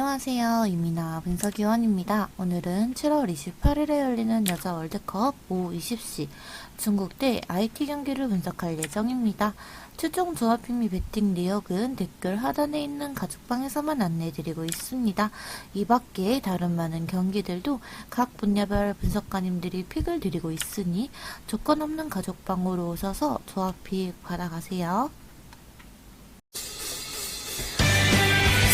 안녕하세요. 이민아 분석위원입니다. 오늘은 7월 28일에 열리는 여자 월드컵 오후 20시 중국 대 IT 경기를 분석할 예정입니다. 최종 조합핑 및 배팅 내역은 댓글 하단에 있는 가족방에서만 안내해드리고 있습니다. 이 밖에 다른 많은 경기들도 각 분야별 분석가님들이 픽을 드리고 있으니 조건 없는 가족방으로 오셔서 조합픽 받아가세요.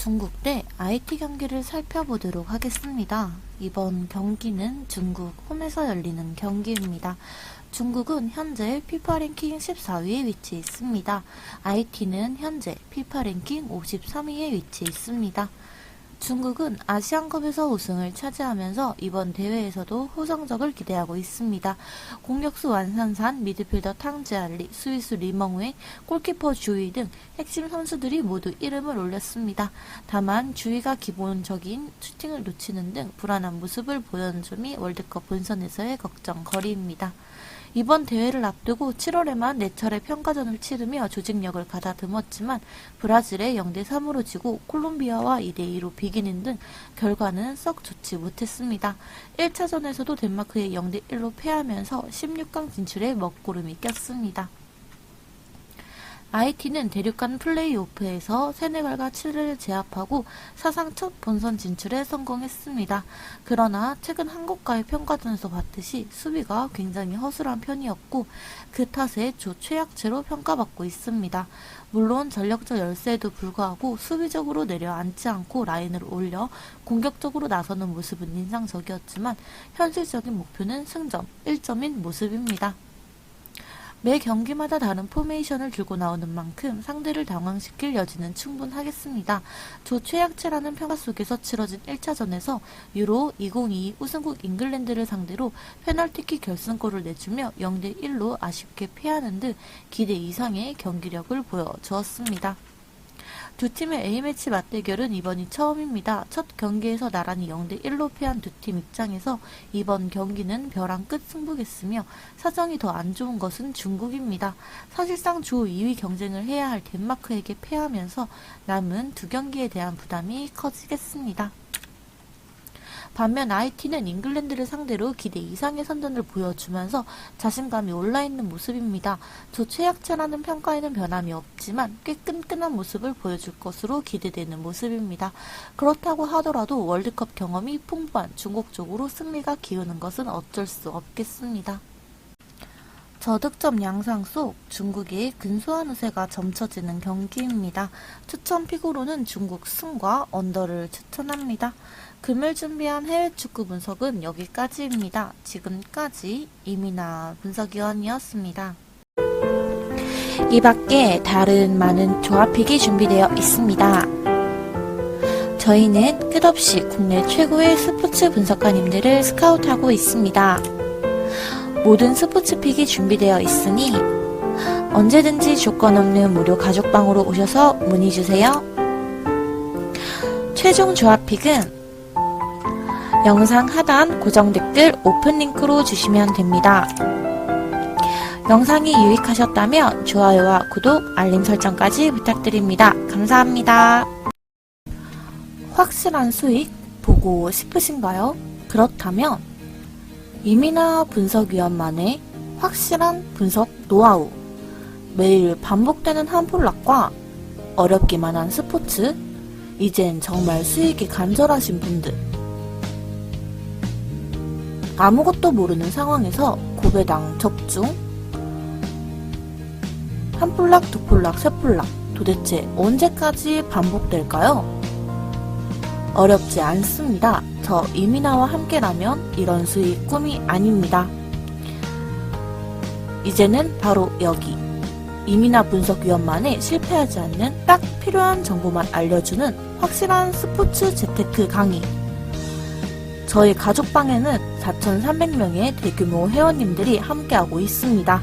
중국 대 IT 경기를 살펴보도록 하겠습니다. 이번 경기는 중국 홈에서 열리는 경기입니다. 중국은 현재 피파 랭킹 14위에 위치해 있습니다. IT는 현재 피파 랭킹 53위에 위치해 있습니다. 중국은 아시안컵에서 우승을 차지하면서 이번 대회에서도 호성적을 기대하고 있습니다. 공격수 완산산, 미드필더 탕지알리, 스위스 리멍웨, 골키퍼 주의 등 핵심 선수들이 모두 이름을 올렸습니다. 다만 주의가 기본적인 슈팅을 놓치는 등 불안한 모습을 보여준 점이 월드컵 본선에서의 걱정거리입니다. 이번 대회를 앞두고 7월에만 4차례 평가전을 치르며 조직력을 가다듬었지만 브라질에 0대3으로 지고 콜롬비아와 2대2로 비기는 등 결과는 썩 좋지 못했습니다. 1차전에서도 덴마크에 0대1로 패하면서 16강 진출에 먹구름이 꼈습니다. IT는 대륙간 플레이오프에서 세네갈과 칠레를 제압하고 사상 첫 본선 진출에 성공했습니다. 그러나 최근 한국과의 평가전에서 봤듯이 수비가 굉장히 허술한 편이었고 그 탓에 조 최약체로 평가받고 있습니다. 물론 전력적 열세에도 불구하고 수비적으로 내려앉지 않고 라인을 올려 공격적으로 나서는 모습은 인상적이었지만 현실적인 목표는 승점 1점인 모습입니다. 매 경기마다 다른 포메이션을 들고 나오는 만큼 상대를 당황시킬 여지는 충분하겠습니다. 조 최약체라는 평가 속에서 치러진 1차전에서 유로 2022 우승국 잉글랜드를 상대로 페널티킥 결승골을 내주며 0대 1로 아쉽게 패하는 등 기대 이상의 경기력을 보여주었습니다. 두 팀의 A매치 맞대결은 이번이 처음입니다. 첫 경기에서 나란히 0대1로 패한 두 팀 입장에서 이번 경기는 벼랑 끝 승부겠으며 사정이 더 안 좋은 것은 중국입니다. 사실상 조 2위 경쟁을 해야 할 덴마크에게 패하면서 남은 두 경기에 대한 부담이 커지겠습니다. 반면 IT는 잉글랜드를 상대로 기대 이상의 선전을 보여주면서 자신감이 올라있는 모습입니다. 조 최약체라는 평가에는 변함이 없지만 꽤 끈끈한 모습을 보여줄 것으로 기대되는 모습입니다. 그렇다고 하더라도 월드컵 경험이 풍부한 중국 쪽으로 승리가 기우는 것은 어쩔 수 없겠습니다. 저득점 양상 속 중국의 근소한 우세가 점쳐지는 경기입니다. 추천 픽으로는 중국 승과 언더를 추천합니다. 금일 준비한 해외 축구 분석은 여기까지입니다. 지금까지 이민아 분석위원이었습니다. 이 밖에 다른 많은 조합픽이 준비되어 있습니다. 저희는 끝없이 국내 최고의 스포츠 분석가님들을 스카우트하고 있습니다. 모든 스포츠 픽이 준비되어 있으니 언제든지 조건 없는 무료 가족방으로 오셔서 문의 주세요. 최종 조합픽은 영상 하단 고정 댓글 오픈 링크로 주시면 됩니다. 영상이 유익하셨다면 좋아요와 구독, 알림 설정까지 부탁드립니다. 감사합니다. 확실한 수익 보고 싶으신가요? 그렇다면 이민아 분석위원만의 확실한 분석 노하우 매일 반복되는 한 폴락과 어렵기만 한 스포츠 이젠 정말 수익이 간절하신 분들 아무것도 모르는 상황에서 고배당 적중 한 폴락, 두 폴락, 세 폴락 도대체 언제까지 반복될까요? 어렵지 않습니다. 저 이민아와 함께라면 이런 수익 꿈이 아닙니다. 이제는 바로 여기 이민아 분석위원만의 실패하지 않는 딱 필요한 정보만 알려주는 확실한 스포츠 재테크 강의 저희 가족방에는 4,300명의 대규모 회원님들이 함께하고 있습니다.